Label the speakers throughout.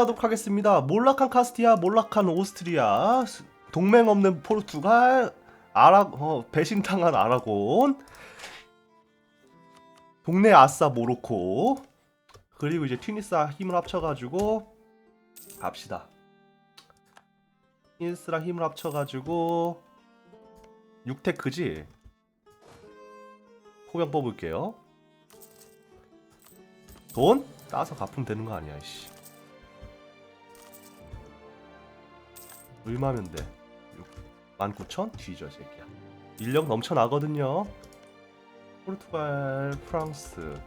Speaker 1: 하도록 하겠습니다. 몰락한 카스티아, 몰락한 오스트리아, 동맹 없는 포르투갈, 아라 어, 배신당한 아라곤, 동네 아싸 모로코, 그리고 이제 튀니스와 힘을 합쳐가지고 갑시다. 튀니스랑 힘을 합쳐가지고 6테크지? 포병 뽑을게요. 돈? 따서 갚으면 되는 거 아니야, 씨. 얼마면 돼? 19,000? 뒤져, 새끼야. 인력 넘쳐나거든요. 포르투갈, 프랑스.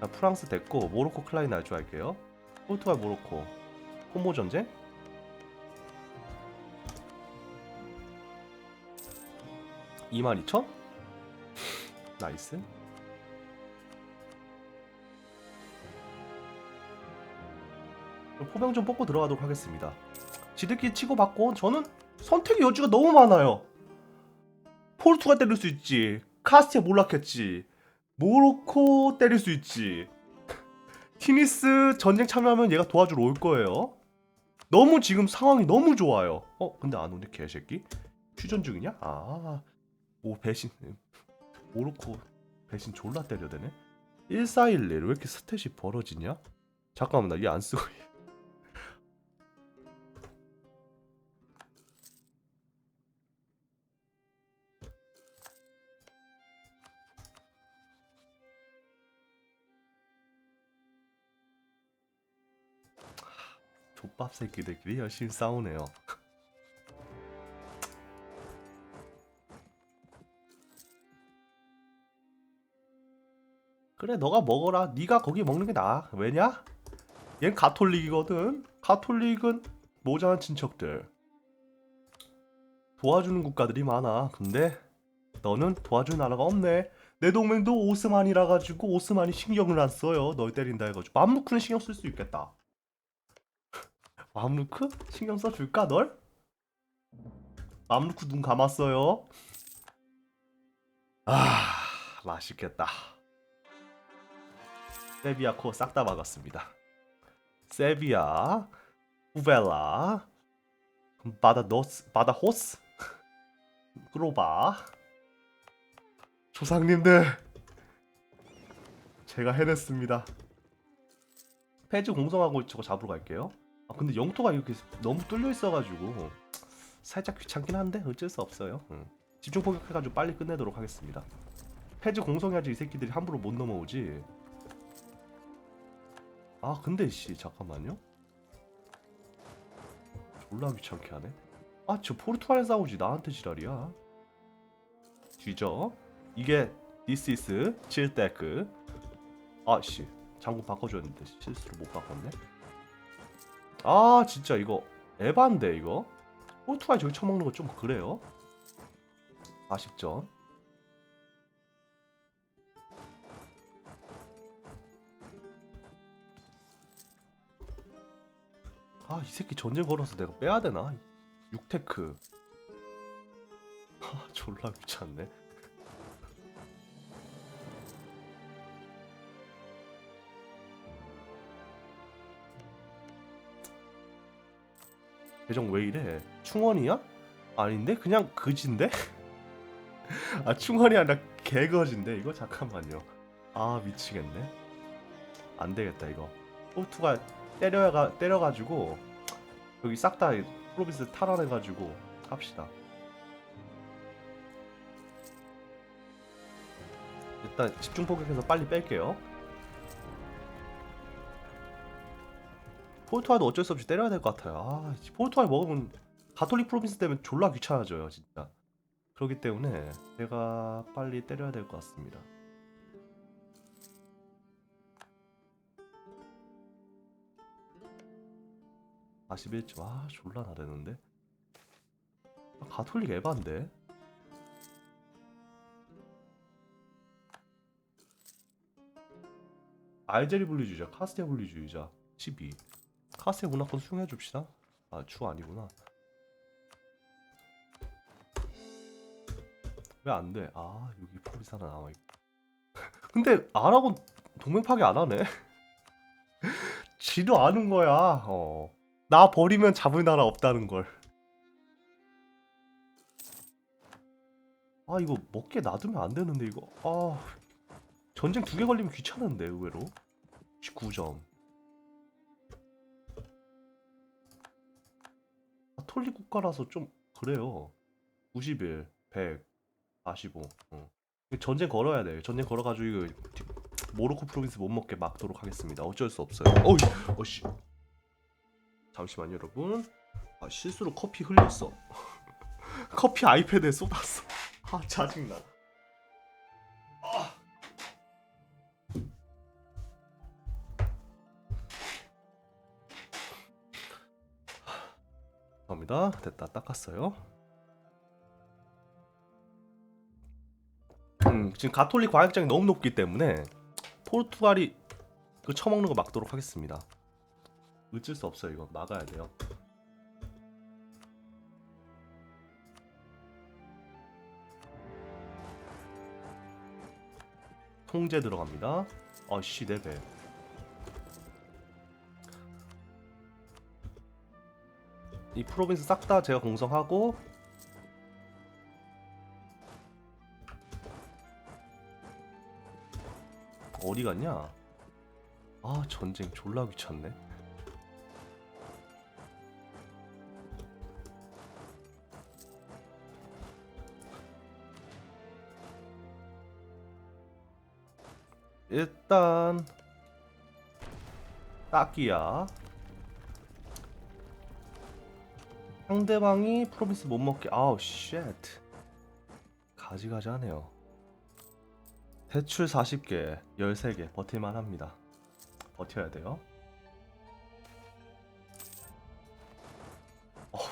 Speaker 1: 자, 프랑스 됐고, 모로코 클라인 알줄 알게요. 포르투갈, 모로코. 콤보 전쟁? (22,000) 나이스 포병 좀 뽑고 들어가도록 하겠습니다 지들끼리 치고받고 저는 선택의 여지가 너무 많아요. 포르투갈 때릴 수 있지. 카스티아 몰락했지. 모로코 때릴 수 있지. 티니스 전쟁 참여하면 얘가 도와주러 올 거예요. 너무 지금 상황이 너무 좋아요. 어 근데 안 오네 개새끼. 휴전 중이냐? 아 오 배신. 모로코 배신 졸라 때려대네. 1411왜 이렇게 스탯이 벌어지냐? 잠깐만 나 얘 안 쓰고 족밥 새끼들끼리 열심히 싸우네요. 그래 너가 먹어라. 네가 거기 먹는 게 나아. 왜냐? 얜 가톨릭이거든. 가톨릭은 모자란 친척들. 도와주는 국가들이 많아. 근데 너는 도와줄 나라가 없네. 내 동맹도 오스만이라 가지고 오스만이 신경을 안 써요. 널 때린다 해가지고 맘루크는 신경 쓸 수 있겠다. 맘루크? 신경 써줄까 널? 맘루크 눈 감았어요. 아 맛있겠다. 세비야 코 싹 다 막았습니다. 세비야, 우벨라, 바다노스, 바다호스, 그로바. 조상님들, 제가 해냈습니다. 페이지 공성하고 저거 잡으러 갈게요. 아 근데 영토가 이렇게 너무 뚫려 있어가지고 살짝 귀찮긴 한데 어쩔 수 없어요. 응. 집중 포격해가지고 빨리 끝내도록 하겠습니다. 페이지 공성해야지 이 새끼들이 함부로 못 넘어오지. 아 근데 씨 잠깐만요. 졸라 귀찮게 하네. 아 저 포르투갈 싸우지 나한테 지랄이야. 뒤져. 이게 디스 이스 칠데크. 아씨 장군 바꿔줬는데 실수로 못 바꿨네. 아 진짜 이거 에반데 이거? 포르투갈 저기 쳐먹는 거 좀 그래요? 아쉽죠 아 이 새끼 전쟁 걸어서 내가 빼야 되나? 6테크. 아 졸라 귀찮네 계정 왜 이래? 충원이야? 아닌데? 그냥 그진데? 아 충원이 아니라 개거진데 이거? 잠깐만요 아 미치겠네 안 되겠다 이거 포르투갈 때려가, 때려가지고 여기 싹 다 프로비스 탈환해가지고 합시다 일단 집중 포격해서 빨리 뺄게요 포르투갈도 어쩔 수 없이 때려야 될 것 같아요. 아, 포르투갈 먹으면 가톨릭 프로빈스 되면 졸라 귀찮아져요, 진짜. 그렇기 때문에 제가 빨리 때려야 될 것 같습니다. (41점) 아 졸라 나대는데 아, 가톨릭 에반데 알제리 분리주의자 카스티아 분리주의자 12 카스의 문화권 수용해 줍시다. 아, 주 아니구나. 왜 안 돼? 아, 여기 포리스 하나 남아 있. 근데 아라곤 동맹 파괴 안 하네. 지도 아는 거야. 어. 나 버리면 잡을 나라 없다는 걸. 아 이거 먹게 놔두면 안 되는데 이거. 아 전쟁 두 개 걸리면 귀찮은데 의외로. 19점. 카톨릭 국가라서 좀 그래요. 91, 100, 45. 어. 전쟁 걸어야 돼. 전쟁 걸어가지고 이거 뒤- 모로코 프로빈스 못 먹게 막도록 하겠습니다. 어쩔 수 없어요. 어이, 어씨. 잠시만요, 여러분. 아 실수로 커피 흘렸어. 커피 아이패드에 쏟았어. 아 짜증나. 감사합니다. 됐다 닦았어요. 음, 지금 가톨릭 과학장이 너무 높기 때문에 포르투갈이 그 처먹는 거 막도록 하겠습니다. 어쩔 수 없어요. 이거 막아야 돼요. 통제 들어갑니다. 아씨 네 배. 이 프로빈스 싹 다 제가 공성하고 어디 갔냐? 아 전쟁 졸라 귀찮네. 일단 딱이야. 상대방이 프로미스 못 먹게. 아우 쉣. 가지가지 하네요. 대출 40개, 13개 버틸만 합니다. 버텨야 돼요. 어후.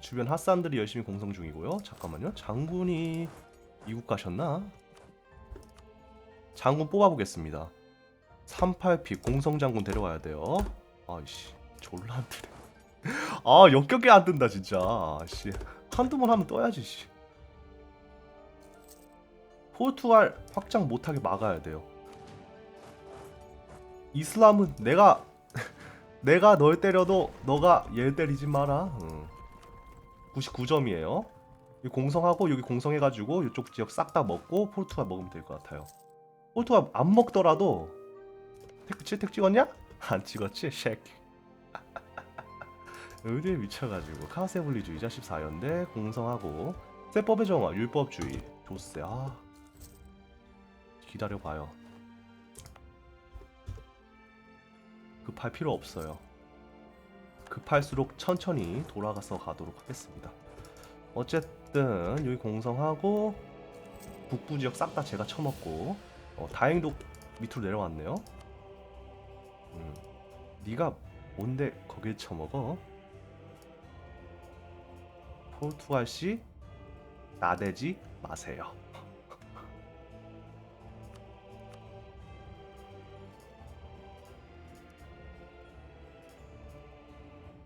Speaker 1: 주변 핫산들이 열심히 공성 중이고요. 잠깐만요. 장군이 이국 가셨나? 장군 뽑아보겠습니다. 38피 공성 장군 데려와야 돼요. 아이씨 졸라 안 뜨네. 아 역겹게 안 뜬다 진짜. 씨 한두 번 하면 떠야지. 씨. 포르투갈 확장 못하게 막아야 돼요. 이슬람은 내가 내가 널 때려도 너가 얘 때리지 마라. 응. 99점이에요. 공성하고 여기 공성해가지고 이쪽 지역 싹 다 먹고 포르투갈 먹으면 될 것 같아요. 포르투갈 안 먹더라도 테크 7택 찍었냐? 안 찍었지? 쉐키 의대에 미쳐가지고 카세블리주의자 14연대 공성하고 세법의 정화 율법주의. 조세 아. 기다려봐요. 급할 필요 없어요. 급할수록 천천히 돌아가서 가도록 하겠습니다. 어쨌든 여기 공성하고 북부 지역 싹 다 제가 쳐먹고 어, 다행도 밑으로 내려왔네요 음, 네가 뭔데 거길 쳐먹어? 포르투갈 씨 나대지 마세요.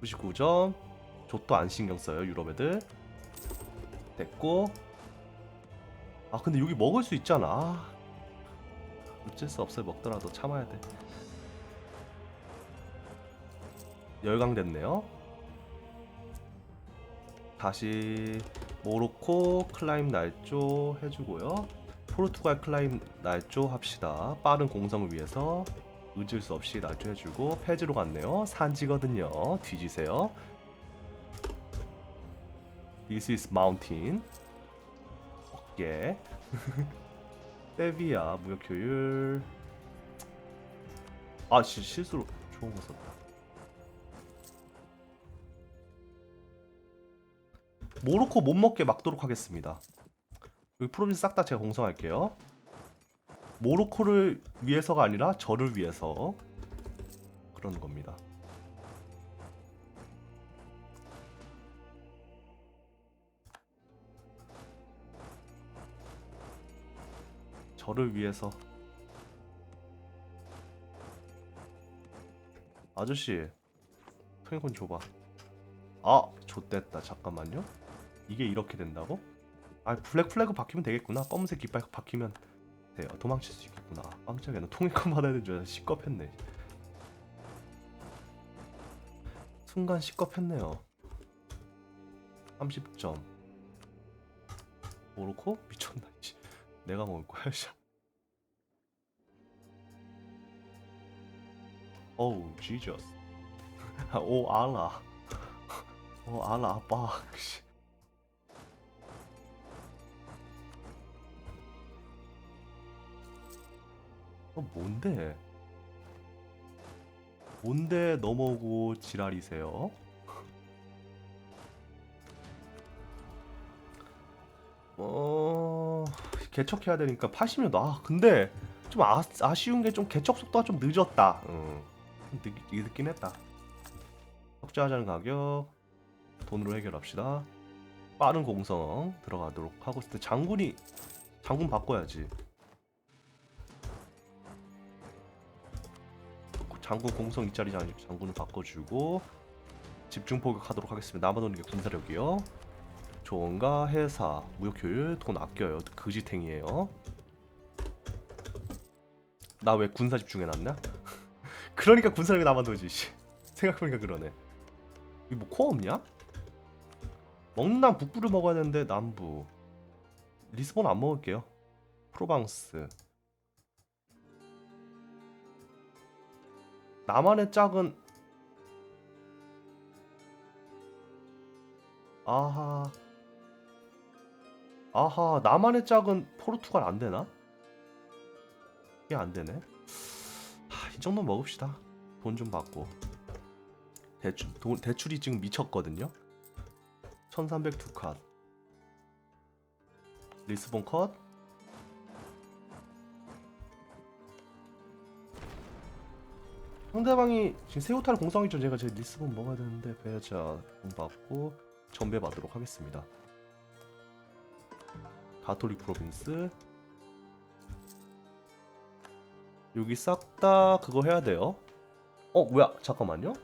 Speaker 1: (99점) 족도 안 신경 써요 유럽 애들. 됐고. 아 근데 여기 먹을 수 있잖아 아, 어쩔 수 없어요. 먹더라도 참아야 돼 열강됐네요. 다시 모로코 클라임 날조 해주고요. 포르투갈 클라임 날조 합시다. 빠른 공성을 위해서 잊을 수 없이 날조 해주고 페지로 갔네요. 산지거든요. 뒤지세요. This is mountain. 어깨. 세비야 무역 효율. 아 실- 실수로 좋은 거 썼다. 모로코 못 먹게 막도록 하겠습니다. 여기 프로빈스 싹 다 제가 공성할게요. 모로코를 위해서가 아니라 저를 위해서 그런 겁니다. 저를 위해서 아저씨 토행콘 줘봐. 아, 좆됐다. 잠깐만요. 이게 이렇게 된다고? 아, 블랙 플래그 바뀌면 되겠구나. 검은색 깃발 바뀌면 돼요. 도망칠 수 있겠구나. 깜짝이야. 나 통일권 받아야 되는 줄 알았어. 시겁했네. 순간 시겁했네요. 30점. 모로코? 미쳤나 씨. 내가 먹을 거야. 씨. 어우, 지저스. 오, 알라. 오, 알라 아빠. 어, 뭔데? 뭔데 넘어오고 지랄이세요? 어 개척해야 되니까 80년 아 근데 좀 아, 아쉬운 게 좀 개척 속도가 좀 늦었다. 응. 좀 늦, 늦긴 했다. 적자하자는 가격 돈으로 해결합시다. 빠른 공성 들어가도록 하고 있을 때 장군이 장군 바꿔야지. 장군 공성 이짜리 장, 장군을 바꿔주고 집중 포격하도록 하겠습니다. 남아도는 게 군사력이요. 좋은가 회사 무역 효율 돈 아껴요. 그지탱이에요. 나 왜 군사 집중해놨나? 그러니까 군사력이 남아도지. 씨. 생각해보니까 그러네. 이거 뭐 코어 없냐? 먹는 남 북부를 먹어야 되는데 남부. 리스본 안 먹을게요. 프로방스. 나만의 짝은 아하 아하 나만의 짝은 포르투갈 안 되나? 이게 안 되네. 하, 이 정도 먹읍시다. 돈 좀 받고 대출 돈 대출이 지금 미쳤거든요. 1300 두칸 리스본 컷 상대방이 지금 세우타를 공성이 전 제가 제 리스본 먹어야 되는데 배자 돈 받고 전배 받도록 하겠습니다. 가톨릭 프로빈스 여기 싹 다 그거 해야 돼요. 어 뭐야 잠깐만요.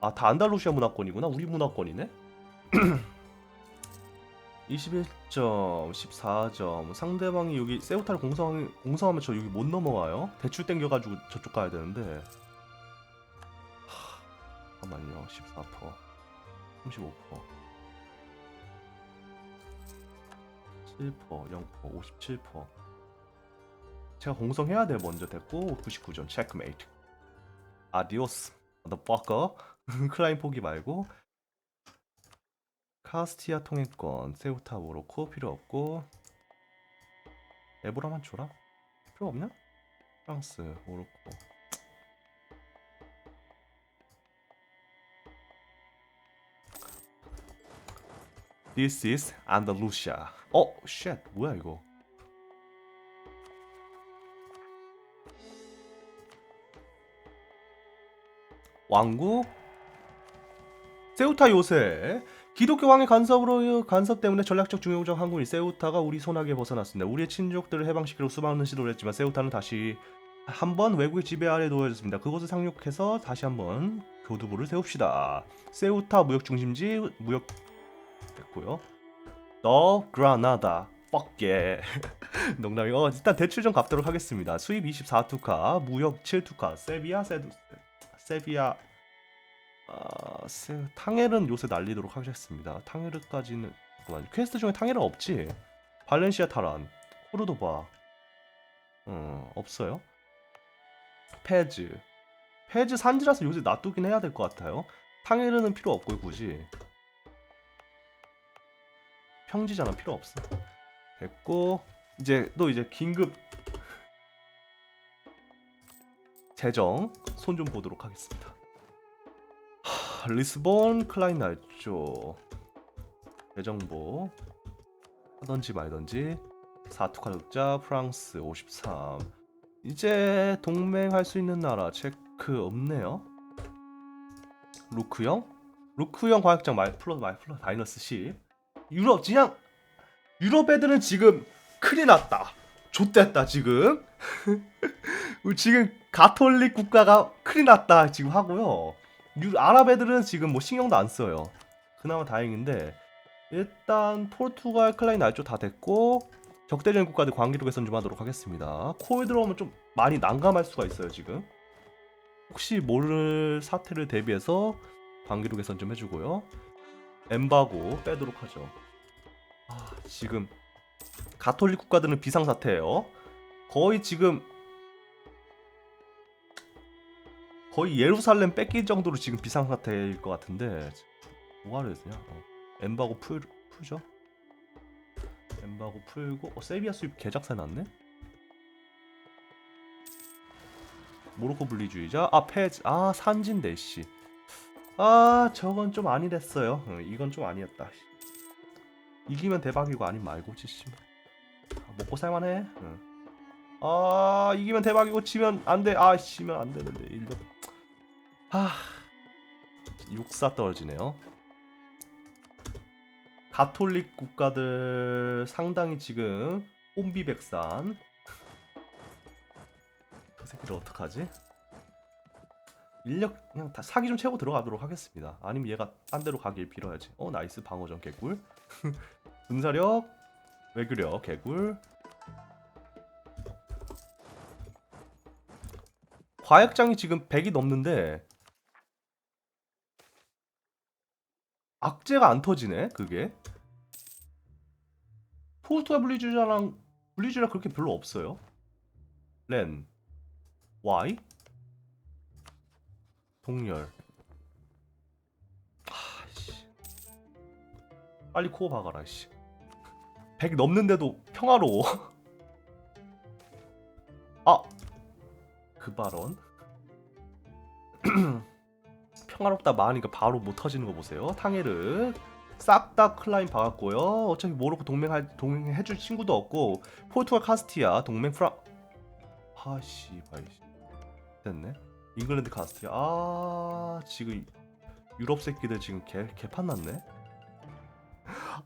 Speaker 1: 아 다 안달루시아 문화권이구나. 우리 문화권이네. 21점, 14점. 상대방이 여기 세우타를 공성 공성하면 저 여기 못 넘어가요. 대출 땡겨가지고 저쪽 가야 되는데. 잠깐만요. 14%, 35%, 7%, 0%, 57%. 제가 공성해야 돼 먼저 됐고 99점 체크메이트. 아디오스, motherfucker. 클라인 포기 말고 카스티아 통행권, 세우타 모로코 필요 없고 에보라만 줘라. 필요 없냐? 프랑스, 모로코. This is Andalusia. 어, 쉣, 뭐야 이거? 왕국 세우타 요새 기독교 왕의 간섭으로 간섭 때문에 전략적 중요적 항구인 세우타가 우리 손아귀에 벗어났습니다. 우리의 친족들을 해방시키려 수많은 시도를 했지만 세우타는 다시 한번 외국의 지배 아래 놓여졌습니다. 그것을 상륙해서 다시 한번 교두부를 세웁시다. 세우타 무역 중심지 무역 됐고요. 더 그라나다 뻑게 농담이고 어, 일단 대출 좀 갚도록 하겠습니다. 수입 24투카, 무역 7투카, 세비야 세두 세비야 아, 세, 탕헬은 요새 날리도록 하겠습니다. 탕헬까지는 잠깐만 퀘스트 중에 탕헬은 없지. 발렌시아 타란, 코르도바, 음 없어요. 페즈, 페즈 산지라서 요새 놔두긴 해야 될 것 같아요. 탕헬은 필요 없고요 굳이. 평지잖아 필요 없어. 됐고 이제 또 이제 긴급 재정 손 좀 보도록 하겠습니다. 하, 리스본 클라인 날조 재정보 하던지 말던지 사투카 적자 프랑스 53 이제 동맹할 수 있는 나라 체크 없네요. 루크형 루크형 과학장 말 플러스 말 플러스 마이너스 10 유럽 그냥 유럽 애들은 지금 큰일 났다. 좆됐다 지금. 지금 가톨릭 국가가 큰일 났다 지금 하고요. 유, 아랍 애들은 지금 뭐 신경도 안 써요. 그나마 다행인데 일단 포르투갈 클라인 날조 다 됐고 적대적인 국가들 개선 좀 하도록 하겠습니다. 코에 들어오면 좀 많이 난감할 수가 있어요 지금. 혹시 모를 사태를 대비해서 개선 좀 해주고요. 엠바고 빼도록 하죠. 아, 지금 가톨릭 국가들은 비상 사태예요. 거의 지금 거의 예루살렘 뺏길 정도로 지금 비상 사태일 것 같은데 뭐하러 했냐? 어. 엠바고 풀 풀죠? 엠바고 풀고 어 세비야 수입 개작살 났네? 모로코 분리주의자 아 페즈 아 산진대 씨. 아 저건 좀 아니랬어요. 어, 이건 좀 아니었다. 씨. 이기면 대박이고 아니면 말고 지 씨. 아, 먹고 살만해. 응. 아 이기면 대박이고 지면 안돼. 아 지면 안 되는데 일력. 아 육사 떨어지네요. 가톨릭 국가들 상당히 지금 옴비백산. 저 새끼를 어떡하지? 인력 그냥 다 사기 좀 채고 들어가도록 하겠습니다. 아니면 얘가 딴 데로 가길 빌어야지. 어 나이스 방어전 개꿀. 군사력 외교력 개꿀. 과약장이 지금 100이 넘는데 악재가 안 터지네 그게 포스트가 분리주의자랑 분리주의자 그렇게 별로 없어요 렌 Y 동열. 아씨. 빨리 코어 박아라 씨. 100 넘는데도 평화로워. 아그 발언. 평화롭다 마하니까 바로 못 터지는 거 보세요. 탕헤르 싹 다 클라인 박았고요. 어차피 모로코 동맹할 동맹해줄 친구도 없고 포르투갈 카스티아 동맹 프라 아씨 바이씨. 됐네 잉글랜드 카스티아 아 지금 유럽 새끼들 지금 개 개판 났네?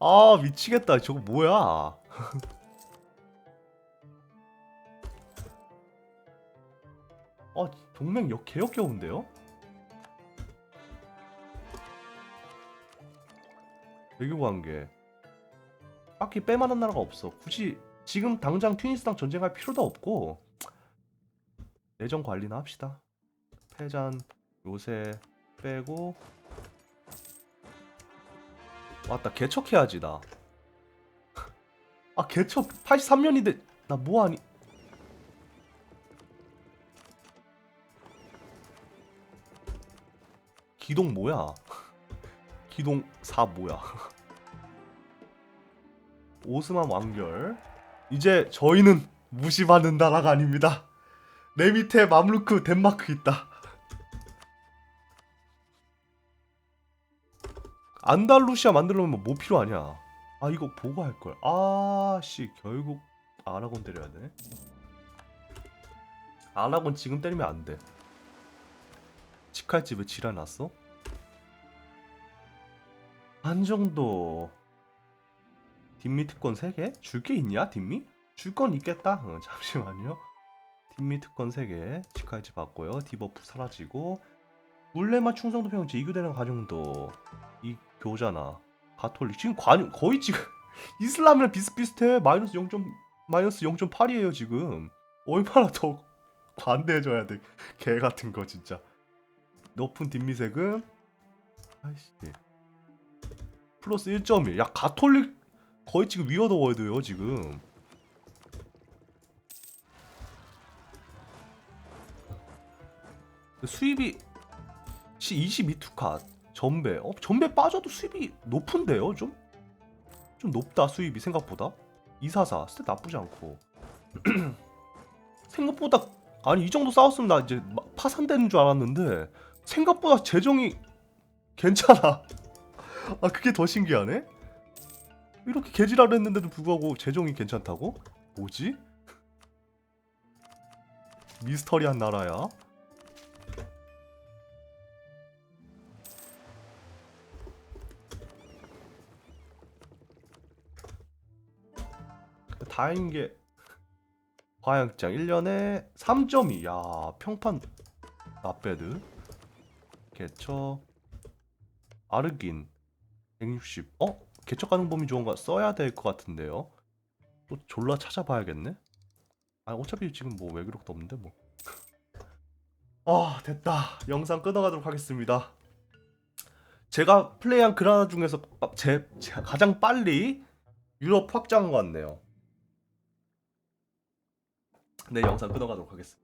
Speaker 1: 아 미치겠다. 저거 뭐야? 아 동맹 역 개역겨운데요? 외교 관계. 딱히 빼만한 나라가 없어. 굳이 지금 당장 튜니스랑 전쟁할 필요도 없고 내정 관리나 합시다 패잔 요새 빼고 왔다 개척해야지 나. 아 개척 83년인데 나 뭐하니? 기동 뭐야? 기동 4 뭐야? 오스만 완결. 이제 저희는 무시받는 나라가 아닙니다. 내 밑에 맘루크 덴마크 있다. 안달루시아 만들려면 뭐 필요하냐? 아 이거 보고 할 걸. 아씨 결국 아라곤 때려야 되네. 아라곤 지금 때리면 안 돼. 치칼집에 지랄 났어? 안정도 뒷미 특권 3개? 줄 게 있냐 뒷미? 줄 건 있겠다. 어, 잠시만요. 뒷미 특권 3개 치칼집 받고요. 디버프 사라지고 물레마 충성도 평 제이교대는 가정도 이 교잖아. 가톨릭 지금 관 거의 지금 이슬람이랑 비슷비슷해. 마이너스 0. 마이너스 0.8이에요 지금. 얼마나 더 관대해줘야 돼. 개 같은 거 진짜. 높은 뒷미세금. 아이씨. 플러스 1.1. 야 가톨릭 거의 지금 위어더 월드요 지금. 수입이 시 22투 카 전배. 어 전배 빠져도 수입이 높은데요 좀? 좀 높다 수입이 생각보다. 244 스탯 나쁘지 않고. 생각보다 아니 이 정도 싸웠으면 나 이제 마- 파산되는 줄 알았는데 생각보다 재정이 괜찮아. 아 그게 더 신기하네. 이렇게 개지랄 했는데도 불구하고 재정이 괜찮다고? 뭐지? 미스터리한 나라야 다행인 게 과양장 1년에 3.2. 야, 평판 나배드. 개척 아르긴 160. 어? 개척 가능 범위 좋은 거 써야 될 것 같은데요. 또 졸라 찾아봐야겠네. 아 어차피 지금 뭐 외기록도 없는데 뭐. 아 됐다. 영상 끊어가도록 하겠습니다. 제가 플레이한 그라나 중에서 빠- 제, 제 가장 빨리 유럽 확장한 것 같네요. 네 영상 끊어가도록 하겠습니다.